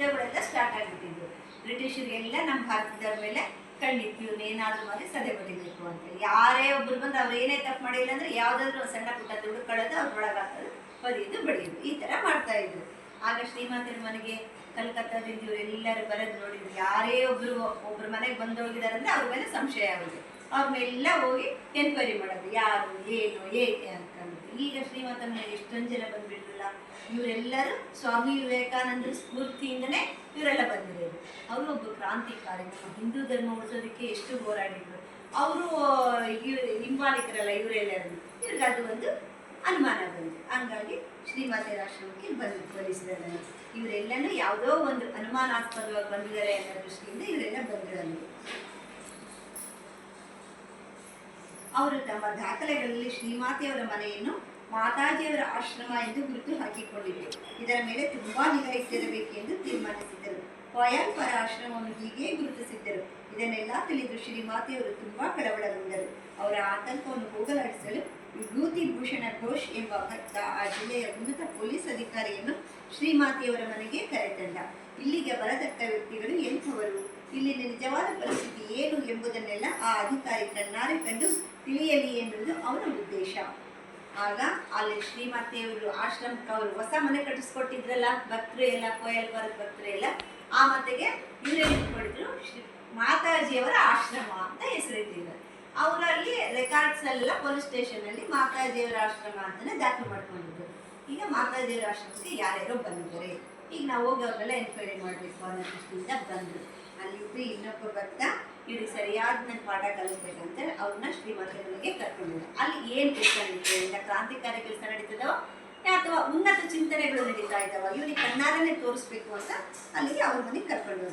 ಯುದ್ಧಗಳೆಲ್ಲ start ಆಗಿಬಿಟ್ಟಿದ್ವು. ಬ್ರಿಟಿಷರಿಗೆಲ್ಲ ನಮ್ಮ ಭಾರತದವ್ರ ಮೇಲೆ ಕಣ್ಣಿತ್ತು. ಏನಾದರೂ ಏನಾದ್ರು ಮಾಡಿ ಸದೆ ಅಂತ. ಯಾರೇ ಒಬ್ರು ಬಂದು ಅವ್ರು ಏನೇ ತಪ್ಪು ಮಾಡಿಲ್ಲ ಅಂದ್ರೆ ಯಾವ್ದಾದ್ರು ಸಣ್ಣ ಪುಟ್ಟ ದುಡ್ಡುಕೊಳ್ಳೋದು ಅವ್ರ ಒಳಗಾಗ್ತದೆ ಬದಿಯಿದ್ದು ಬಡಿಯೋದು. ಈ ತರ ಮಾಡ್ತಾ ಇದ್ರು. ಆಗ ಶ್ರೀಮಂತರ ಮನೆಗೆ ಕಲ್ಕತ್ತಾದಿಂದ ಇವರೆಲ್ಲರೂ ಬರೋದು ನೋಡಿದ್ರು. ಯಾರೇ ಒಬ್ರು ಒಬ್ರು ಮನೆಗೆ ಬಂದು ಹೋಗಿದಾರಂದ್ರೆ ಅವ್ರ ಮೇಲೆ ಸಂಶಯ ಆಗುತ್ತೆ ಅವ್ರ ಮೇಲೆಲ್ಲ ಹೋಗಿ ಎನ್ಕ್ವೈರಿ ಮಾಡೋದು. ಯಾರು, ಏನು, ಏಕೆ ಅಂತಂದು ಈಗ ಶ್ರೀಮಂತ ಎಷ್ಟೊಂದು ಜನ ಬಂದ್ಬಿಟ್ರಲ್ಲ, ಇವರೆಲ್ಲರೂ ಸ್ವಾಮಿ ವಿವೇಕಾನಂದರ ಸ್ಫೂರ್ತಿಯಿಂದನೇ ಇವರೆಲ್ಲ ಬಂದಿರೋದು. ಅವರು ಒಬ್ಬ ಕ್ರಾಂತಿಕಾರಿ ಹಿಂದೂ ಧರ್ಮ ಉಳಿಸೋದಕ್ಕೆ ಎಷ್ಟು ಹೋರಾಡಿದ್ರು. ಅವರು ಹಿಂಬಾಲಿಕರಲ್ಲ, ಇವರೆಲ್ಲರೂ. ಇವ್ರಿಗೆ ಅದು ಒಂದು ಅನುಮಾನ ಬಂತು. ಹಂಗಾಗಿ ಶ್ರೀಮಾತೆಯ ಆಶ್ರಮಕ್ಕೆ ಬಂದು ಬಲಿಸಿದ್ದಾರೆ ಇವರೆಲ್ಲನೂ ಯಾವುದೋ ಒಂದು ಅನುಮಾನಾಸ್ಪದವಾಗಿ ಬಂದಿದ್ದಾರೆ ಅನ್ನೋ ದೃಷ್ಟಿಯಿಂದ ಇವರೆಲ್ಲ ಬಂದಿರೋದು. ಅವರು ತಮ್ಮ ದಾಖಲೆಗಳಲ್ಲಿ ಶ್ರೀಮಾತೆಯವರ ಮನೆಯನ್ನು ಮಾತಾಜಿಯವರ ಆಶ್ರಮ ಎಂದು ಗುರುತು ಹಾಕಿಕೊಂಡಿದೆ ಇದರ ಮೇಲೆ ತುಂಬಾ ನಿಗಾ ಇಟ್ಟಿರಬೇಕೆಂದು ತೀರ್ಮಾನಿಸಿದರು ಪರ ಆಶ್ರಮವನ್ನು ಹೀಗೆ ಗುರುತಿಸಿದ್ದರು. ಇದನ್ನೆಲ್ಲ ತಿಳಿದು ಶ್ರೀಮಾತೆಯವರು ತುಂಬಾ ಕಳವಳಗೊಂಡರು. ಅವರ ಆತಂಕವನ್ನು ಹೋಗಲಾಡಿಸಲು ವಿಭೂತಿ ಭೂಷಣ ಘೋಷ್ ಎಂಬ ಭಕ್ತ ಆ ಜಿಲ್ಲೆಯ ಉನ್ನತ ಪೊಲೀಸ್ ಅಧಿಕಾರಿಯನ್ನು ಶ್ರೀಮಾತೆಯವರ ಮನೆಗೆ ಕರೆತಂದ. ಇಲ್ಲಿಗೆ ಬರತಕ್ಕ ವ್ಯಕ್ತಿಗಳು ಎಂಥವರು ಇಲ್ಲಿನ ನಿಜವಾದ ಪರಿಸ್ಥಿತಿ ಎಂಬುದನ್ನೆಲ್ಲ ಆ ಅಧಿಕಾರಿ ಕಣ್ಣಾರೆ ಕಂಡು ತಿಳಿಯಲಿ ಎನ್ನುವುದು ಅವನ ಉದ್ದೇಶ. ಆಗ ಅಲ್ಲಿ ಶ್ರೀಮಾತೆಯವರು ಆಶ್ರಮಕ್ಕೆ ಅವರು ಹೊಸ ಮನೆ ಕಟ್ಟಿಸ್ಕೊಟ್ಟಿದ್ರಲ್ಲ, ಭಕ್ತರು ಎಲ್ಲ ಕೋಯಲ್ ಬರದ ಭಕ್ತರು ಎಲ್ಲ, ಆ ಮತೆಗೆ ಇವರೇನು ಶ್ರೀ ಮಾತಾಜಿಯವರ ಆಶ್ರಮ ಅಂತ ಹೆಸರಿತ್ತಿದ್ದಾರೆ ಅವರಲ್ಲಿ ರೆಕಾರ್ಡ್ಸ್ ಎಲ್ಲ ಪೊಲೀಸ್ ಸ್ಟೇಷನ್ ಅಲ್ಲಿ ಮಾತಾಜಿಯವರ ಆಶ್ರಮ ಅಂತಾನೆ ದಾಖಲು ಮಾಡ್ಕೊಂಡಿದ್ರು. ಈಗ ಮಾತಾಜಿಯವರ ಆಶ್ರಮಕ್ಕೆ ಯಾರ್ಯಾರೋ ಬಂದಿದ್ದಾರೆ. ಈಗ ನಾವು ಹೋಗಿ ಅವ್ರನ್ನೆಲ್ಲ ಎನ್ಕ್ವೈರಿ ಮಾಡಬೇಕು ಅನ್ನೋ ದೃಷ್ಟಿಯಿಂದ ಬಂದರು. ಅಲ್ಲಿ ಇನ್ನೊಬ್ಬ ಭಕ್ತ ಇವ್ರಿಗೆ ಸರಿಯಾದ ನನ್ನ ಪಾಠ ಕಲಿಸ್ಬೇಕಂತ ಅವ್ರನ್ನ ಶ್ರೀಮಂತಗಳಿಗೆ ಮನೆಗೆ ಕರ್ಕೊಂಡು ಅಲ್ಲಿ ಏನು ಕೆಲಸ ನಡೀತದೆ ಕ್ರಾಂತಿಕಾರಿ ಕೆಲಸ ನಡೀತದೋ ಅಥವಾ ಉನ್ನತ ಚಿಂತನೆಗಳು ನಡೀತಾ ಇದ್ದಾವ, ಇವ್ರಿಗೆ ಕಣ್ಣಾರನೇ ತೋರಿಸ್ಬೇಕು ಅಂತ ಅಲ್ಲಿಗೆ ಅವ್ರ ಮನೆಗೆ ಕರ್ಕೊಂಡು